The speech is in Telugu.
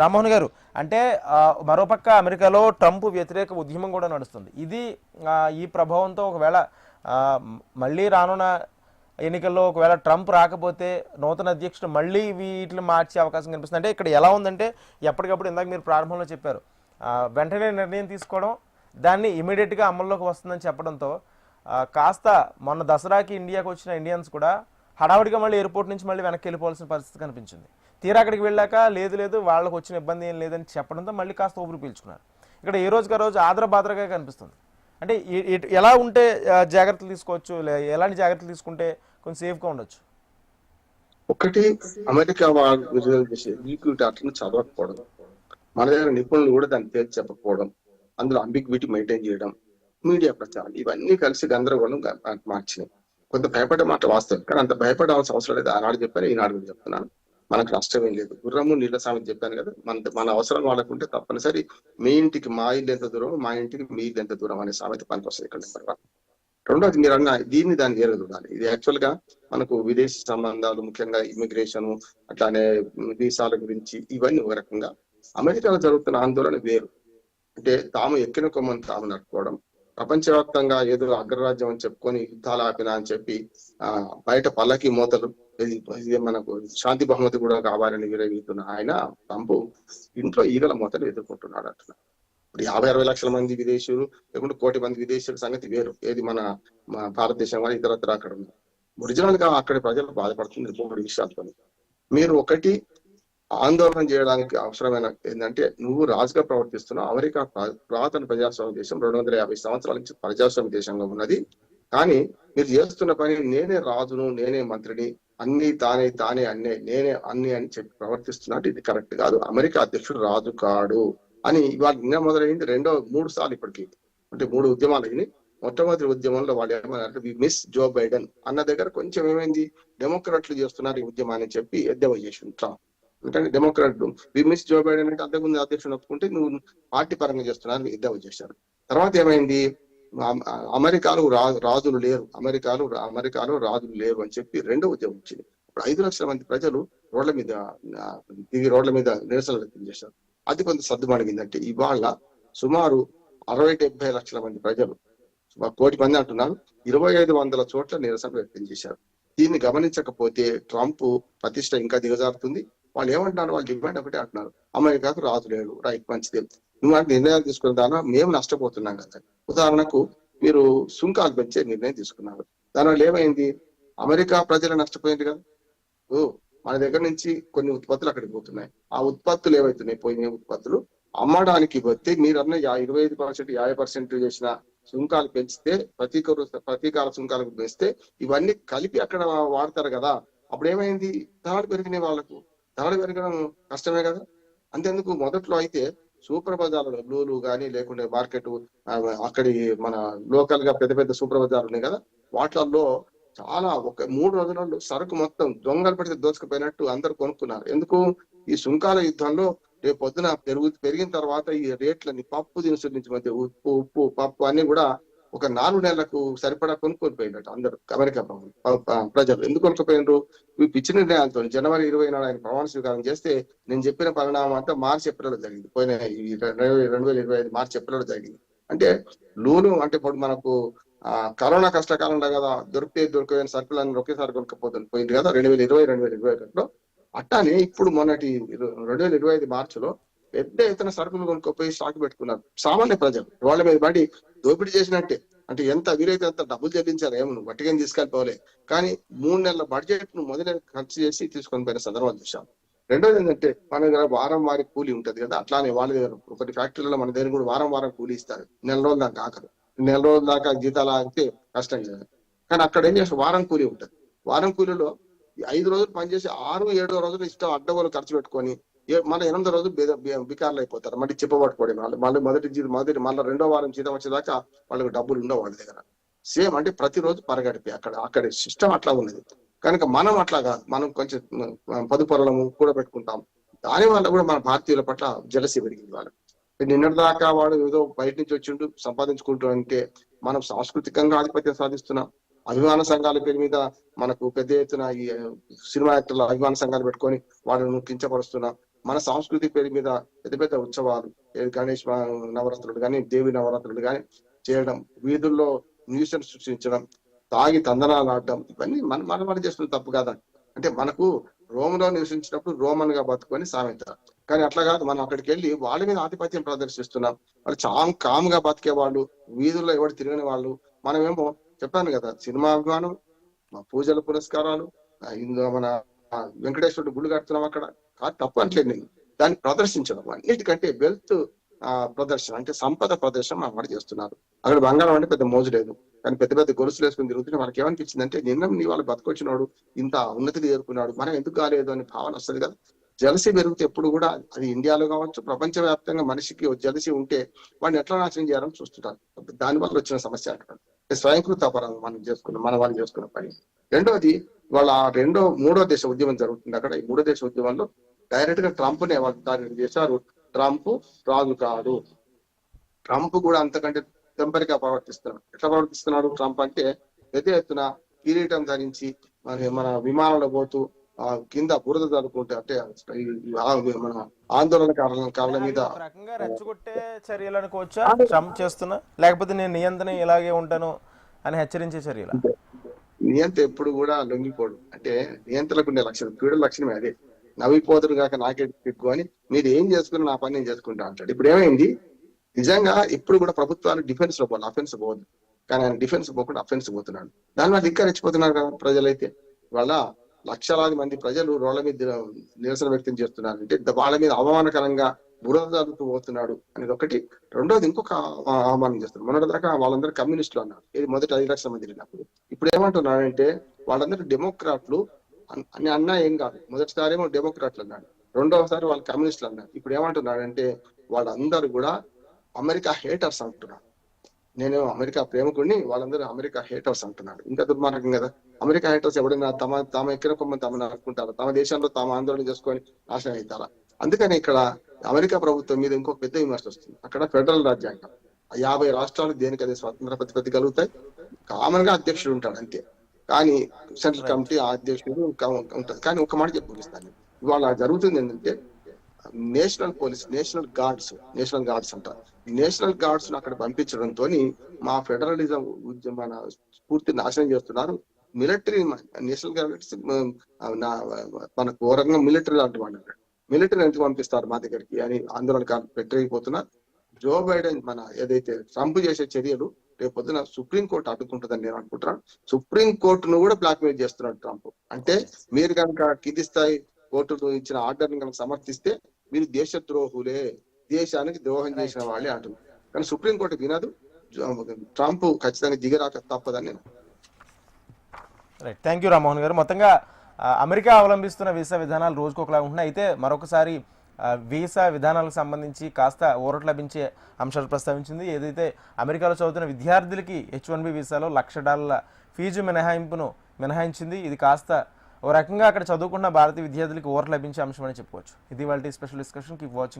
రామ్మోహన్ గారు అంటే మరోపక్క అమెరికాలో ట్రంప్ వ్యతిరేక ఉద్యమం కూడా నడుస్తుంది. ఇది ఈ ప్రభావంతో ఒకవేళ మళ్ళీ రానున్న ఎన్నికల్లో ఒకవేళ ట్రంప్ రాకపోతే నూతన అధ్యక్షుడు మళ్ళీ వీటిని మార్చే అవకాశం కనిపిస్తుంది. అంటే ఇక్కడ ఎలా ఉందంటే ఎప్పటికప్పుడు ఇందాక మీరు ప్రారంభంలో చెప్పారు వెంటనే నిర్ణయం తీసుకోవడం దాన్ని ఇమీడియట్గా అమల్లోకి వస్తుందని చెప్పడంతో కాస్త మొన్న దసరాకి ఇండియాకి వచ్చిన ఇండియన్స్ కూడా హడావుడిగా మళ్ళీ ఎయిర్పోర్ట్ నుంచి మళ్ళీ వెనక్కి వెళ్ళిపోవాల్సిన పరిస్థితి కనిపించింది. తీరా అక్కడికి వెళ్ళాక లేదు లేదు వాళ్ళకి వచ్చిన ఇబ్బంది ఏం లేదని చెప్పడంతో మళ్ళీ కాస్త ఊపిరి పీల్చుకున్నారు. ఇక్కడ ఏ రోజుకి ఆ రోజు ఆదరబాద్రగా కనిపిస్తుంది. అంటే ఎలా ఉంటే జాగ్రత్తలు తీసుకోవచ్చు ఎలాంటి జాగ్రత్తలు తీసుకుంటే కొంచెం సేఫ్గా ఉండొచ్చు? ఒకటి అమెరికా వాళ్ళు అట్లా చదవకపోవడం మన దగ్గర నిపుణులు కూడా దాన్ని తేల్చి చెప్పకపోవడం అందులో అంబిగ్విటీ మెయింటైన్ చేయడం మీడియా ప్రచారం ఇవన్నీ కలిసి గందరగోళం మార్చినాయి. కొంత భయపడే మాట వాస్తవం కానీ అంత భయపడాల్సిన అవసరం లేదు. ఆనాడు చెప్పాను ఈనాడు కూడా చెప్తున్నాను. మనకు నష్టమేం లేదు. గుర్రము నీళ్ళ సామెత చెప్పాను కదా మన మన అవసరం వాళ్ళకుంటే తప్పనిసరి మీ ఇంటికి మా ఇల్లు ఎంత దూరం మా ఇంటికి మీ ఇల్లు ఎంత దూరం అనే సామెత పనికి వస్తుంది ఇక్కడ నెంబర్ వన్ రెండోది మీరు అన్న దీన్ని దాన్ని వేరే చూడాలి. ఇది యాక్చువల్గా మనకు విదేశీ సంబంధాలు ముఖ్యంగా ఇమిగ్రేషన్ అట్లానే వీసాల గురించి ఇవన్నీ ఒక రకంగా అమెరికాలో జరుగుతున్న ఆందోళన వేరు. అంటే తాము ఎక్కిన కొమ్మని తాము నడుపుకోవడం ప్రపంచవ్యాప్తంగా ఏదో అగ్రరాజ్యం అని చెప్పుకొని యుద్ధాలు ఆపిన అని చెప్పి ఆ బయట పల్లకి మూతలు ఇది మనకు శాంతి బహుమతి కూడా కావాలని విరవీతున్న ఆయన పంపు ఇంట్లో ఈగల మూతలు ఎదుర్కొంటున్నాడు అట్లా. ఇప్పుడు యాభై అరవై లక్షల మంది విదేశీయులు లేకుంటే కోటి మంది విదేశీయుల సంగతి వేరు. ఏది మన భారతదేశం కానీ ఇతరత్ర అక్కడ ఉంది ఒరిజినల్గా అక్కడి ప్రజలు బాధపడుతుంది మూడు విషయాలతో మీరు ఒకటి ఆందోళన చేయడానికి అవసరమైన ఏంటంటే నువ్వు రాజుగా ప్రవర్తిస్తున్నావు అమెరికా పురాతన ప్రజాస్వామ్య దేశం రెండు వందల యాభై సంవత్సరాల నుంచి ప్రజాస్వామ్య దేశంగా ఉన్నది. కానీ మీరు చేస్తున్న పని నేనే రాజును నేనే మంత్రిని అన్ని తానే తానే అన్నే నేనే అన్ని అని చెప్పి ప్రవర్తిస్తున్నట్టు ఇది కరెక్ట్ కాదు. అమెరికా అధ్యక్షుడు రాజు కాడు అని ఇవాళ నిన్న మొదలైంది. రెండో మూడు సార్లు ఇప్పటికి. అంటే మూడు ఉద్యమాలు అయినాయి. మొట్టమొదటి ఉద్యమంలో వాళ్ళు ఏమన్నారు మిస్ జో బైడెన్ అన్న దగ్గర కొంచెం ఏమైంది? డెమోక్రాట్లు చేస్తున్నారు ఈ ఉద్యమాన్ని చెప్పి ఎద్దవ చేసి ట్రంప్. ఎందుకంటే డెమోక్రాట్ వి మిస్ జో బైడెన్ అంటే అంతకుముందు అధ్యక్షుడు ఒప్పుకుంటే నువ్వు పార్టీ పరంగా చేస్తున్నారు ఎద్దేవా చేశారు. తర్వాత ఏమైంది? అమెరికాలో రాజులు లేరు. అమెరికాలో అమెరికాలో రాజులు లేరు అని చెప్పి రెండో ఉద్యమం వచ్చింది. ఇప్పుడు ఐదు లక్షల మంది ప్రజలు రోడ్ల మీద దిగి రోడ్ల మీద నిరసనలు వ్యక్తం చేశారు. అది కొంత సర్దుమణిగిందంటే ఇవాళ సుమారు అరవై డెబ్బై లక్షల మంది ప్రజలు కోటి మంది అంటున్నారు ఇరవై ఐదు వందల చోట్ల నిరసన వ్యక్తం చేశారు. దీన్ని గమనించకపోతే ట్రంప్ ప్రతిష్ట ఇంకా దిగజారుతుంది. వాళ్ళు ఏమంటున్నారు? వాళ్ళు డిమాండ్ ఒకటే అంటున్నారు. అమెరికాకు రాదు లేడు. రైట్ మంచిదే. నువ్వు నిర్ణయాలు తీసుకున్న దానివల్ల మేము నష్టపోతున్నాం కదా. ఉదాహరణకు మీరు సుంకాలు పెంచే నిర్ణయం తీసుకున్నారు. దానివల్ల ఏమైంది? అమెరికా ప్రజలు నష్టపోయింది కదా. ఓ మన దగ్గర నుంచి కొన్ని ఉత్పత్తులు అక్కడికి పోతున్నాయి. ఆ ఉత్పత్తులు ఏవైతున్నాయి? పోయిన ఉత్పత్తులు అమ్మడానికి వస్తే మీరు అన్న ఇరవై ఐదు పర్సెంట్ యాభై పర్సెంట్ చేసిన సుంకాలు పెంచితే ప్రతీకార ప్రతీకార సుంకాలకు పెంచితే ఇవన్నీ కలిపి అక్కడ వాడతారు కదా. అప్పుడు ఏమైంది ధరలు పెరిగినాయి వాళ్ళకు. ధరలు పెరగడం కష్టమే కదా? అంతేందుకు మొదట్లో అయితే సూపర్ బజార్లో బ్లూలు కానీ లేకుంటే మార్కెట్ అక్కడి మన లోకల్గా పెద్ద పెద్ద సూపర్ బజార్లు ఉన్నాయి కదా? వాటిల్లో చాలా ఒక మూడు రోజులలో సరుకు మొత్తం దొంగలు పెడితే దోచుకుపోయినట్టు అందరు కొనుక్కున్నారు. ఎందుకు? ఈ సుంకాల యుద్ధంలో రేపు పొద్దున పెరుగు పెరిగిన తర్వాత ఈ రేట్లని పప్పు దినుసుల నుంచి మధ్య ఉప్పు ఉప్పు పప్పు అన్ని కూడా ఒక నాలుగు నెలలకు సరిపడా కొనుక్కొని పోయినట్టు అందరు అమెరికా ప్రజలు. ఎందుకు కొనుక్కోపోయినారు ఈ పిచ్చి నిర్ణయాలతో జనవరి ఇరవై నాడు ఆయన ప్రమాణ స్వీకారం చేస్తే నేను చెప్పిన పరిణామం అంతా మార్చి ఏప్రిల్లో జరిగింది. పోయిన ఈ రెండు రెండు వేల ఇరవై ఐదు మార్చి ఏప్రిల్లో జరిగింది. అంటే లోను అంటే ఇప్పుడు మనకు ఆ కరోనా కష్టకాలంలో కదా దొరికితే దొరికిన సరుకులు అన్ని ఒకేసారి కొనుక్కపోతుంది పోయింది కదా రెండు వేల ఇరవై రెండు వేల ఇరవై ఒకటిలో. అట్టానే ఇప్పుడు మొన్నటి రెండు వేల ఇరవై ఐదు మార్చిలో పెద్ద ఎత్తున సరుకులు కొనుక్కోపోయి స్టాక్ పెట్టుకున్నారు. సామాన్య ప్రజలు. వాళ్ళ మీద బట్టి దోపిడీ చేసినట్టే. అంటే ఎంత వీలైతే అంత డబ్బులు చెల్లించారు ఏమో నువ్వు వట్టిగా తీసుకెళ్ళిపోలే కానీ మూడు నెలల బడ్జెట్ను మొదటి ఖర్చు చేసి తీసుకొని పోయిన సందర్భాలు చూసాం రెండోది ఏంటంటే మన దగ్గర వారం వారి కూలీ ఉంటది కదా. అట్లానే వాళ్ళ దగ్గర ఒకటి ఫ్యాక్టరీలో మన దగ్గర కూడా వారం వారం కూలీ ఇస్తారు. నెల రోజుల దాకా ఆకరు. నెల రోజుల దాకా జీతాలు ఆగితే కష్టం కదా. కానీ అక్కడ ఏం చేస్తారు? వారం కూలీ ఉంటది. వారం కూలీలో ఐదు రోజులు పనిచేసి ఆరు ఏడో రోజులు ఇష్టం అడ్డగోలు ఖర్చు పెట్టుకొని మన మళ్ళీ ఎనిమిదో రోజు బికార్లు అయిపోతారు మళ్ళీ చెప్పబట్టుకోవడం వాళ్ళు మళ్ళీ మొదటి జీతం మొదటి మళ్ళీ రెండో వారం జీతం వచ్చేదాకా వాళ్ళకి డబ్బులు ఉండవు వాళ్ళ దగ్గర. సేమ్ అంటే ప్రతిరోజు పరగడిపి అక్కడ అక్కడ సిస్టమ్ అట్లా ఉన్నది. కనుక మనం అట్లా కాదు. మనం కొంచెం పదుపరలము కూడా పెట్టుకుంటాం దాని వల్ల కూడా మన భారతీయుల పట్ల జలసి పెరిగింది వాళ్ళకి నిన్నటి దాకా వాడు ఏదో బయట నుంచి వచ్చిండు సంపాదించుకుంటూ అంటే మనం సాంస్కృతికంగా ఆధిపత్యం సాధిస్తున్నాం. అభిమాన సంఘాల పేరు మీద మనకు పెద్ద ఎత్తున ఈ సినిమా యాక్టర్ల అభిమాన సంఘాలు పెట్టుకొని వాళ్ళను కించపరుస్తున్నాం. మన సంస్కృతి పేరు మీద పెద్ద పెద్ద ఉత్సవాలు గణేష్ నవరాత్రులు కానీ దేవి నవరాత్రులు కానీ చేయడం వీధుల్లో న్యూసెన్స్ సృష్టించడం తాగి తందనాలు ఆడడం ఇవన్నీ మన మన మన చేస్తున్న తప్పు కాదా? అంటే మనకు రోమ్లో నివసించినప్పుడు రోమన్గా బతుకొని సామెత కానీ అట్లా కాదు మనం అక్కడికి వెళ్ళి వాళ్ళ మీద ఆధిపత్యం ప్రదర్శిస్తున్నాం. వాళ్ళు చాలా కామ్గా బతికే వాళ్ళు వీధుల్లో ఎవరు తిరగని వాళ్ళు. మనమేమో చెప్పాను కదా సినిమా అభిమానం మా పూజల పురస్కారాలు ఇందులో మన వెంకటేశ్వరుడు గుళ్ళు కడుతున్నాం అక్కడ. కాదు తప్పు అంటలేదు నేను. దాన్ని ప్రదర్శించడం అన్నిటికంటే వెల్త్ ఆ ప్రదర్శన అంటే సంపద ప్రదర్శన మా అక్కడ చేస్తున్నారు. అక్కడ బంగారం అంటే పెద్ద మోజు లేదు. కానీ పెద్ద పెద్ద గొలుసులు వేసుకుని తిరుగుతుంటే మనకి ఏమనిపించింది అంటే నిన్న నీ వాళ్ళు బతకొచ్చినాడు ఇంత ఉన్నతికి చేరుకున్నాడు మనం ఎందుకు కాలేదు అనే భావన వస్తుంది కదా. జలసి పెరిగితే ఎప్పుడు కూడా అది ఇండియాలో కావచ్చు ప్రపంచవ్యాప్తంగా మనిషికి జలసి ఉంటే వాడిని ఎట్లా నాశనం చేయాలని చూస్తుంటారు. దాని వల్ల వచ్చిన సమస్య అక్కడ. స్వయంకృత అపరాధం మనం చేసుకున్నాం మన వాళ్ళు చేసుకున్న పని. రెండోది వాళ్ళ రెండో మూడో దేశ ఉద్యమం జరుగుతుంది అక్కడ. ఈ మూడో దేశ ఉద్యమంలో డైరెక్ట్గా ట్రంప్ నే వాళ్ళు టార్గెట్ చేశారు. ట్రంప్ రాజు కాదు. ట్రంప్ కూడా అంతకంటే టెంపరీగా ప్రవర్తిస్తున్నాడు ఎట్లా ప్రవర్తిస్తున్నాడు ట్రంప్ అంటే పెద్ద ఎత్తున కిరీటం ధరించి మరి మన విమానంలో పోతూ ఆ కింద బురద జరుపుకుంటే అంటే మన ఆందోళనకారుల కారుల మీద రెచ్చగొట్టే చర్యలు అనుకోవచ్చా? ట్రంప్ చేస్తున్నా లేకపోతే నేను నియంత్రణ ఇలాగే ఉంటాను అని హెచ్చరించే చర్యలు? నియంత ఎప్పుడు కూడా లొంగిపోడు. అంటే నియంత్రణకు ఉండే లక్షణం పీడల లక్షణమే అదే. నవ్విపోతుడు కాక నాకే ఎక్కువ అని మీరు ఏం చేసుకుని నా పని నేను చేసుకుంటా అంటాడు. ఇప్పుడు ఏమైంది? నిజంగా ఇప్పుడు కూడా ప్రభుత్వాలు డిఫెన్స్లో పోవాలి అఫెన్స్ పోవద్దు. కానీ ఆయన డిఫెన్స్ పోకుండా అఫెన్స్ పోతున్నాడు. దానివల్ల ఇంకా రెచ్చిపోతున్నారు కదా ప్రజలైతే. వాళ్ళ లక్షలాది మంది ప్రజలు రోడ్ల మీద నిరసన వ్యక్తం చేస్తున్నారు అంటే వాళ్ళ మీద అవమానకరంగా బురద పోతున్నాడు అనేది ఒకటి రెండోది ఇంకొక ఆహ్వానం చేస్తున్నాడు చేస్తారు మొన్నటి దాకా వాళ్ళందరూ కమ్యూనిస్టులు అన్నారు. ఇది మొదటి ఐదు లక్షల వెళ్ళినప్పుడు ఇప్పుడు ఏమంటున్నాడంటే వాళ్ళందరూ డెమోక్రాట్లు. అని అన్నా ఏం కాదు. మొదటిసారి ఏమో డెమోక్రాట్లు అన్నాడు. రెండవసారి వాళ్ళు కమ్యూనిస్టులు అన్నారు. ఇప్పుడు ఏమంటున్నాడంటే వాళ్ళందరూ కూడా అమెరికా హేటర్స్ అంటున్నారు. నేను అమెరికా ప్రేమకుడిని వాళ్ళందరూ అమెరికా హేటర్స్ అంటున్నాడు ఇంకా దుర్మార్గం కదా. అమెరికా హేటర్స్ ఎవడైనా తమ తమ ఎక్కడ కొమ్మని తమను నరుకుంటారు తమ దేశంలో తాము ఆందోళన చేసుకొని నాశనం అవుతారా అందుకని ఇక్కడ అమెరికా ప్రభుత్వం మీద ఇంకొక పెద్ద విమర్శ వస్తుంది. అక్కడ ఫెడరల్ రాజ్యాంగం. యాభై రాష్ట్రాలు దేనికి అదే స్వతంత్ర ప్రతిపత్తి కలుగుతాయి? కామన్గా అధ్యక్షుడు ఉంటాడు అంతే. కానీ సెంట్రల్ కమిటీ ఆ అధ్యక్షుడు ఉంటాడు. కానీ ఒక మాట చెప్పి ముగిస్తాను ఇవాళ జరుగుతుంది ఏంటంటే national police national guards national guards అంటారు. నేషనల్ గార్డ్స్ అక్కడ పంపించడంతో మా ఫెడరలిజం మన స్ఫూర్తి నాశనం చేస్తున్నారు. మిలిటరీ నేషనల్ గార్డ్స్ మన ఘోరంగా మిలిటరీ లాంటి వాళ్ళు మిలిటరీ ఎందుకు పంపిస్తారు మా దగ్గరికి అని ఆందోళన పెట్టలేకపోతున్నారు జో బైడెన్ మన ఏదైతే ట్రంప్ చేసే చర్యలు రేపు పొద్దున సుప్రీం కోర్టు అడ్డుకుంటుందని నేను అనుకుంటున్నాను సుప్రీం కోర్టును కూడా బ్లాక్మెయిల్ చేస్తున్నాడు ట్రంప్. అంటే మీరు కనుక కింది స్థాయి కోర్టులు ఇచ్చిన ఆర్డర్ని కనుక సమర్థిస్తే మీరు దేశ ద్రోహులే దేశానికి ద్రోహం చేసిన వాళ్ళే అంటున్నారు. కానీ సుప్రీం కోర్టు వినదు ట్రంప్ ఖచ్చితంగా దిగరాక తప్పదని నేను రైట్ థ్యాంక్ యూ రామ్మోహన్ గారు. మొత్తంగా అమెరికా అవలంబిస్తున్న వీసా విధానాలు రోజుకొకలా ఉంటున్నాయి. అయితే మరొకసారి వీసా విధానాలకు సంబంధించి కాస్త ఊరట లభించే అంశాలు ప్రస్తావించింది. ఏదైతే అమెరికాలో చదువుతున్న విద్యార్థులకి హెచ్ వన్ బి వీసాలో లక్ష డాలర్ల ఫీజు మినహాయింపును మినహాయించింది. ఇది కాస్త ఓ రకంగా అక్కడ చదువుకున్న భారతీయ విద్యార్థులకి ఊరట లభించే అంశం అని చెప్పుకోవచ్చు. ఇది వాళ్ళ స్పెషల్ డిస్కషన్. Keep watching